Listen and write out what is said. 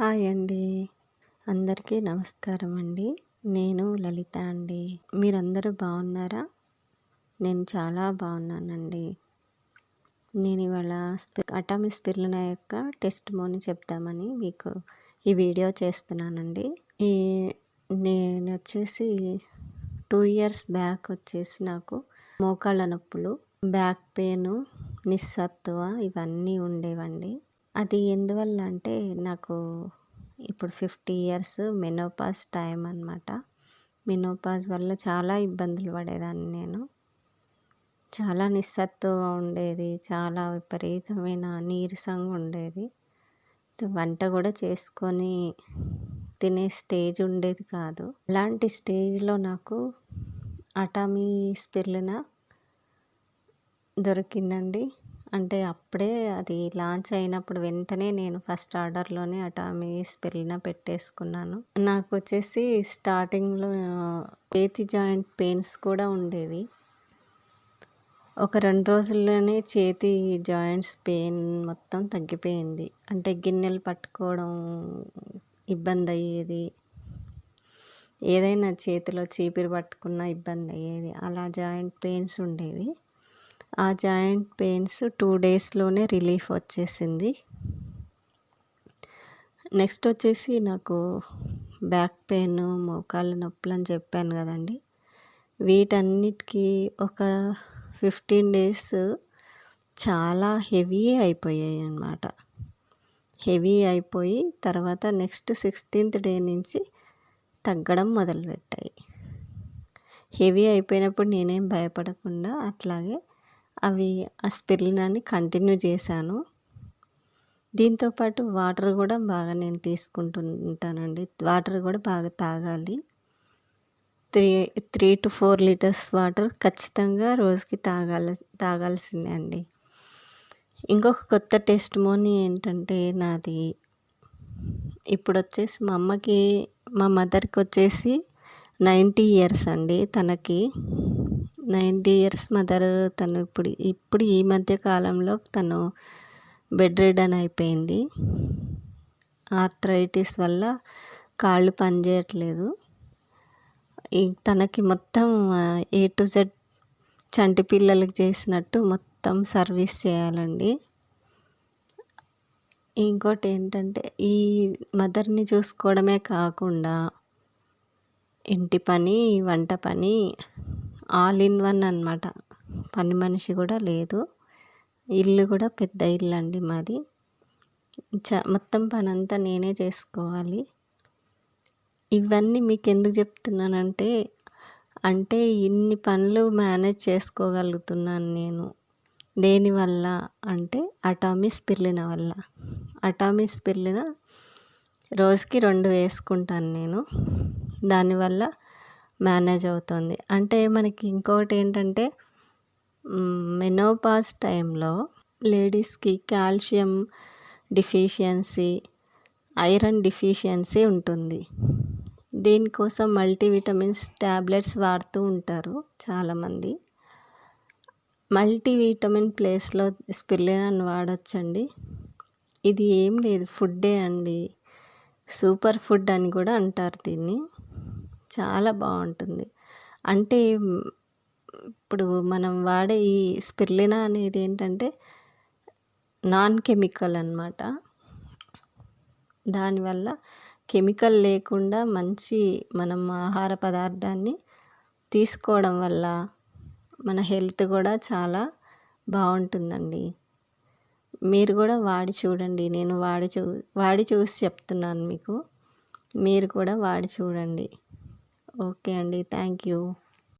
Hi అండి. అందరికీ నమస్కారం అండి. నేను లలిత అండి. మీరందరూ బాగున్నారా? నేను చాలా బాగున్నానండి. నేను ఇవాళ అటామి స్పిర్లిన యొక్క టెస్ట్ మోని చెప్తామని మీకు ఈ వీడియో చేస్తున్నానండి. ఈ నేను వచ్చేసి టూ ఇయర్స్ బ్యాక్ వచ్చేసి నాకు మోకాళ్ళ నొప్పులు బ్యాక్ పెయిన్ నిస్సత్వ ఇవన్నీ ఉండేవండి. అది ఎందువల్ల అంటే నాకు ఇప్పుడు ఫిఫ్టీ ఇయర్స్ మెనోపాజ్ టైం అనమాట మెనోపాజ్ వల్ల చాలా ఇబ్బందులు పడేదాన్ని నేను. చాలా నిస్సత్తుగా ఉండేది చాలా విపరీతమైన నీరసంగా ఉండేది. వంట కూడా చేసుకొని తినే స్టేజ్ ఉండేది కాదు. అలాంటి స్టేజ్లో నాకు అటామీ స్పిర్లిన దొరికిందండి. అంటే అప్పుడే అది లాంచ్ అయినప్పుడు వెంటనే నేను ఫస్ట్ ఆర్డర్లోనే అటామీ స్పెల్లిన పెట్టేసుకున్నాను. నాకు వచ్చేసి స్టార్టింగ్లో చేతి జాయింట్ పెయిన్స్ కూడా ఉండేవి. ఒక రెండు రోజుల్లోనే చేతి జాయింట్స్ పెయిన్ మొత్తం తగ్గిపోయింది. అంటే గిన్నెలు పట్టుకోవడం ఇబ్బంది అయ్యేది. ఏదైనా చేతిలో చీపిరి పట్టుకున్న ఇబ్బంది అయ్యేది. అలా జాయింట్ పెయిన్స్ ఉండేవి. ఆ జాయింట్ పెయిన్స్ టూ డేస్లోనే రిలీఫ్ వచ్చేసింది. నెక్స్ట్ వచ్చేసి నాకు బ్యాక్ పెయిన్ మోకాళ్ళ నొప్పులు అని చెప్పాను కదండి. వీటన్నిటికీ ఒక ఫిఫ్టీన్ డేస్ చాలా హెవీ అయిపోయాయి అన్నమాట. హెవీ అయిపోయి తర్వాత నెక్స్ట్ సిక్స్టీన్త్ డే నుంచి తగ్గడం మొదలుపెట్టాయి. హెవీ అయిపోయినప్పుడు నేనేం భయపడకుండా అట్లాగే అవి ఆ స్పిరిలినాన్ని కంటిన్యూ చేశాను. దీంతోపాటు వాటర్ కూడా బాగా నేను తీసుకుంటుంటానండి. వాటర్ కూడా బాగా తాగాలి. Three three to four litres water ఖచ్చితంగా రోజుకి తాగాలి తాగాల్సిందే అండి. ఇంకొక కొత్త టెస్ట్ మోని ఏంటంటే నాది. ఇప్పుడు వచ్చేసి మా అమ్మకి మా మదర్కి వచ్చేసి నైంటీ ఇయర్స్ అండి తనకి. నైంటీ ఇయర్స్ మదర్ తను ఇప్పుడు ఇప్పుడు ఈ మధ్య కాలంలో తను బెడ్ రిడన్ అయిపోయింది. ఆర్థరైటిస్ వల్ల కాళ్ళు పనిచేయట్లేదు. ఈ తనకి మొత్తం ఏ టు జెడ్ చంటి పిల్లలకి చేసినట్టు మొత్తం సర్వీస్ చేయాలండి. ఇంకోటి ఏంటంటే ఈ మదర్ని చూసుకోవడమే కాకుండా ఇంటి పని వంట పని ఆల్ ఇన్ వన్ అనమాట పని మనిషి కూడా లేదు. ఇల్లు కూడా పెద్ద ఇల్లు అండి మాది. చ మొత్తం పనంతా నేనే చేసుకోవాలి. ఇవన్నీ మీకు ఎందుకు చెప్తున్నానంటే అంటే ఇన్ని పనులు మేనేజ్ చేసుకోగలుగుతున్నాను నేను. దేనివల్ల అంటే అటామిస్ పిల్లిన వల్ల. అటామిస్ పిల్లిన రోజుకి రెండు వేసుకుంటాను నేను. దానివల్ల మేనేజ్ అవుతుంది. అంటే మనకి ఇంకొకటి ఏంటంటే మెనోపాస్ టైంలో లేడీస్కి కాల్షియం డిఫిషియన్సీ ఐరన్ డిఫిషియన్సీ ఉంటుంది. దీనికోసం మల్టీవిటమిన్స్ ట్యాబ్లెట్స్ వాడుతూ ఉంటారు చాలామంది. మల్టీవిటమిన్ ప్లేస్లో స్పిర్లినాన్ వాడచ్చండి. ఇది ఏం లేదు ఫుడ్డే అండి. సూపర్ ఫుడ్ అని కూడా అంటారు దీన్ని. చాలా బాగుంటుంది. అంటే ఇప్పుడు మనం వాడే ఈ స్పిర్లినా అనేది ఏంటంటే నాన్ కెమికల్ అనమాట దానివల్ల కెమికల్ లేకుండా మంచి మనం ఆహార పదార్థాన్ని తీసుకోవడం వల్ల మన హెల్త్ కూడా చాలా బాగుంటుందండి. మీరు కూడా వాడి చూడండి. నేను వాడి చూ వాడి చూసి చెప్తున్నాను మీకు. మీరు కూడా వాడి చూడండి. ఓకే అండి. Thank you